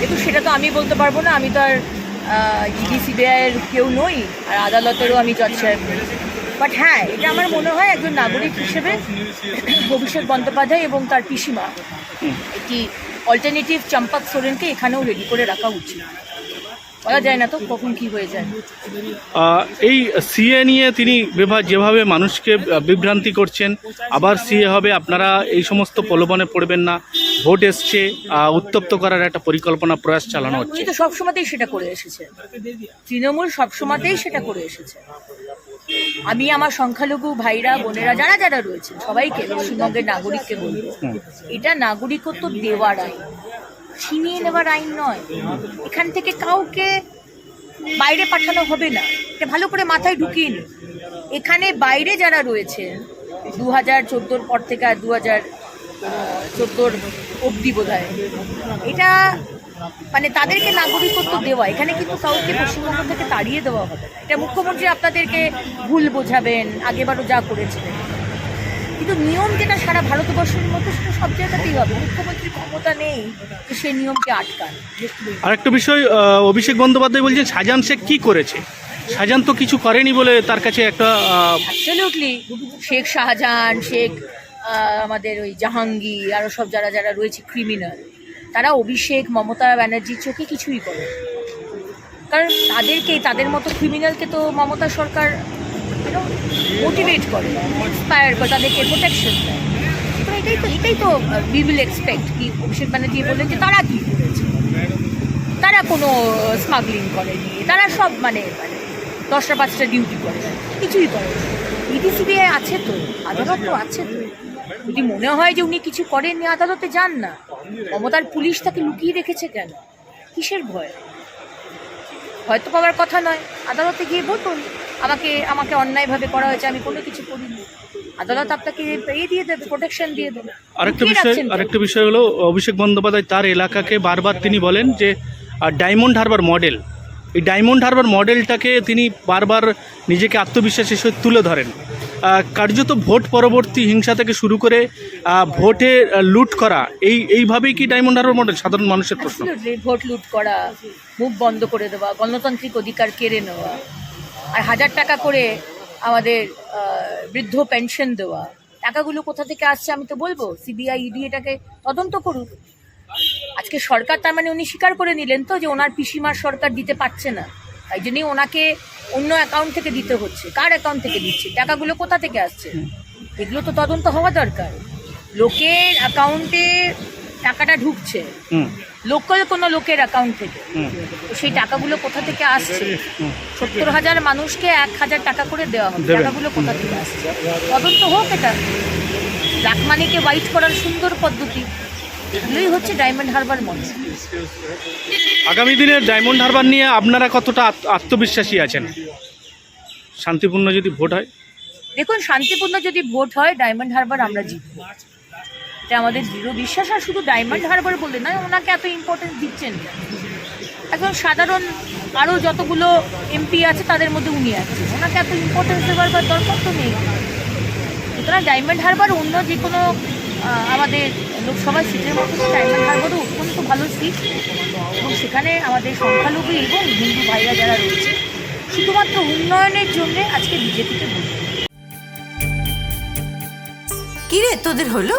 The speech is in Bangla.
দেখুন সেটা তো আমি বলতে পারব না। আমি তো আর ইডি সিবিআইয়ের কেউ নই, আর আদালতেরও আমি জজ সাহেব নই। বাট হ্যাঁ এটা আমার মনে হয় একজন নাগরিক হিসেবে অভিষেক বন্দ্যোপাধ্যায় এবং তার পিসিমা একটি অল্টারনেটিভ চম্পক সোরেনকে এখানেও রেডি করে রাখা উচিত। বলা যায় না তো কখন কি হয়ে যায়। এই সিএ নিয়ে তিনি যেভাবে মানুষকে বিভ্রান্তি করছেন, আবার সিএ হবে, আপনারা এই সমস্ত প্রলোভনে পড়বেন না। ভোট এসছে উত্তপ্ত করার একটা পরিকল্পনা প্রয়াস চালানো হচ্ছে। তো সবসময়তেই সেটা করে এসেছে। তৃণমূল সবসময়তেই সেটা করে এসেছে। আমি আমার সংখ্যালঘু ভাইরা বোনেরা যারা যারা রয়েছে সবাইকে পশ্চিমবঙ্গের নাগরিককে বলব এটা নাগরিকত্ব দেওয়ার আইন। ছিনিয়ে নেওয়ার আইন নয়। এখান থেকে কাউকে বাইরে পাঠানো হবে না। এটা ভালো করে মাথায় ঢুকিয়ে এখানে বাইরে যারা রয়েছে দু হাজার চোদ্দোর পর থেকে আর দু হাজার চোদ্দোর অবধি বোধ এটা মানে তাদেরকে নাগরিকত্ব দেওয়া এখানে কিন্তু কাউকে পশ্চিমবঙ্গ থেকে তাড়িয়ে দেওয়া হবে এটা মুখ্যমন্ত্রী আপনাদেরকে ভুল বোঝাবেন আগেবারও যা করেছিলেন। কিন্তু নিয়ম যেটা সারা ভারতবর্ষের মধ্যে সেটা সব জায়গাতেই হবে। মুখ্যমন্ত্রীর ক্ষমতা নেই যে সেই নিয়মকে আটকান। আরেকটা বিষয় অভিষেক বন্দ্যোপাধ্যায় বলছেন শাহজাহান শেখ কি করেছে? শাহজাহান তো কিছু করেনি বলে তার কাছে একটা অ্যাবসলিউটলি শেখ শাহজাহান শেখ আমাদের ওই জাহাঙ্গীর আরও সব যারা যারা রয়েছে ক্রিমিনাল তারা অভিষেক, মমতা ব্যানার্জির চোখে কিছুই করে কারণ তাদেরকে, তাদের মতো ক্রিমিনালকে তো মমতা সরকার মোটিভেট করে ইন্সপায়ার করে, তাদেরকে প্রোটেকশন দেয়। তো এটাই তো এটাই তো উই উইল এক্সপেক্ট কি অভিষেক ব্যানার্জি বললেন যে তারা কী করেছে। তারা কোনো স্মাগলিং করেনি, তারা সব মানে মানে দশটা পাঁচটা ডিউটি করে, কিছুই করে ইডি সিবিআই আছে তো? আদালত তো আছে তো? যদি মনে হয় যে উনি কিছু করেননি আদালতে যান না। মমতার পুলিশ তাকে লুকিয়ে রেখেছে কেন? কিসের ভয়? হয়তো পাওয়ার কথা নয়। আদালতে গিয়ে বলুন আমাকে আমাকে অন্যায়ভাবে করা হয়েছে আমি কোনো কিছু করিনি। আদালত আপনাকে ইয়ে দিয়ে দেবে প্রোটেকশন দিয়ে দেবে। আরেকটা বিষয় আরেকটা বিষয় হলো অভিষেক বন্দ্যোপাধ্যায় তার এলাকাকে বারবার তিনি বলেন যে ডায়মন্ড হারবার মডেল এই ডায়মন্ড হারবার মডেলটাকে তিনি বারবার নিজেকে আত্মবিশ্বাসের সহিত তুলে ধরেন। কার্যত ভোট পরবর্তী হিংসা থেকে শুরু করে ভোটে লুট করা, এই, এইভাবেই কি ডায়মন্ড হারবার মডেল সাধারণ মানুষের প্রশ্ন? ভোট লুট করা, মুখ বন্ধ করে দেওয়া, গণতান্ত্রিক অধিকার কেড়ে নেওয়া, আর হাজার টাকা করে আমাদের বৃদ্ধ পেনশন দেওয়া। টাকাগুলো কোথা থেকে আসছে আমি তো বলব? সিবিআই ইডি এটাকে তদন্ত করুক। আজকে সরকার তার মানে উনি স্বীকার করে নিলেন তো যে ওনার পিসিমার সরকার দিতে পারছে না। তাই জন্যই ওনাকে অন্য অ্যাকাউন্ট থেকে দিতে হচ্ছে। কার অ্যাকাউন্ট থেকে দিচ্ছে? টাকাগুলো কোথা থেকে আসছে? এগুলো তো তদন্ত হওয়া দরকার। লোকের অ্যাকাউন্টে টাকাটা ঢুকছে। লোকাল কোনো লোকের অ্যাকাউন্ট থেকে। সেই টাকাগুলো কোথা থেকে আসছে? সত্তর হাজার মানুষকে এক হাজার টাকা করে দেওয়া হবে। টাকাগুলো কোথা থেকে আসছে? তদন্ত হোক এটা। ব্ল্যাক মানিকে হোয়াইট করার সুন্দর পদ্ধতি। এগুলোই হচ্ছে ডায়মন্ড হারবার মনে আগামী দিনে ডায়মন্ড হারবার নিয়ে আপনারা কতটা আত- আত্মবিশ্বাসী আছেন? শান্তিপূর্ণ যদি ভোট হয়? দেখুন শান্তিপূর্ণ যদি ভোট হয় ডায়মন্ড হারবার আমরা জিতব। এটা আমাদের দৃঢ় বিশ্বাস আর শুধু ডায়মন্ড হারবার বলে নয় ওনাকে এত ইম্পর্টেন্স দিচ্ছেন? একজন সাধারণ আরও যতগুলো এমপি আছে তাদের মধ্যে উনি আছেন ওনাকে এত ইম্পর্টেন্স দেওয়ার দরকার তো নেই। সুতরাং ডায়মন্ড হারবার অন্য যে কোনো আমাদের লোকসভা সিটের মধ্যে চাইমান হারবারও অত্যন্ত ভালো সিট, এবং সেখানে আমাদের সংখ্যালঘু এবং হিন্দু ভাইরা যারা রয়েছে, শুধুমাত্র উন্নয়নের জন্য আজকে বিজেপিকে ভোট। কিরে, তোদের হলো